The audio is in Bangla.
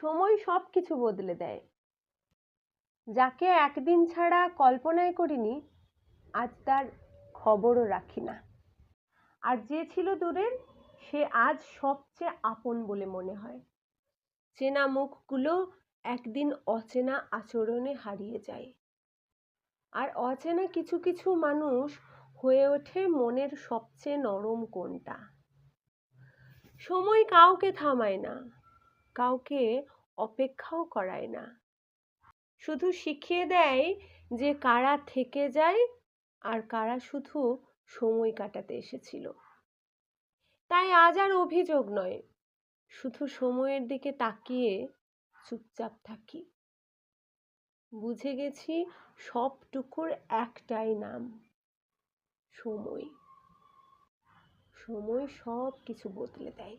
সময় সব কিছু বদলে দেয়। যাকে একদিন ছাড়া কল্পনায় করিনি, আজ তার খবরও রাখি না। আর যে ছিল দূরের, সে আজ সবচেয়ে আপন বলে মনে হয়। চেনা মুখগুলো একদিন অচেনা আচরণে হারিয়ে যায়। আর অচেনা কিছু কিছু মানুষ হয়ে ওঠে মনের সবচেয়ে নরম কোনটা সময় কাউকে থামায় না। কাউকে অপেক্ষাও করায় না। শুধু শিখিয়ে দেয় যে কারা থেকে যায় আর কারা শুধু সময় কাটাতে এসেছিল। তাই আজ আর অভিযোগ নয়, শুধু সময়ের দিকে তাকিয়ে চুপচাপ থাকি। বুঝে গেছি সবটুকুর একটাই নাম, সময়। সময় সব কিছু বদলে দেয়।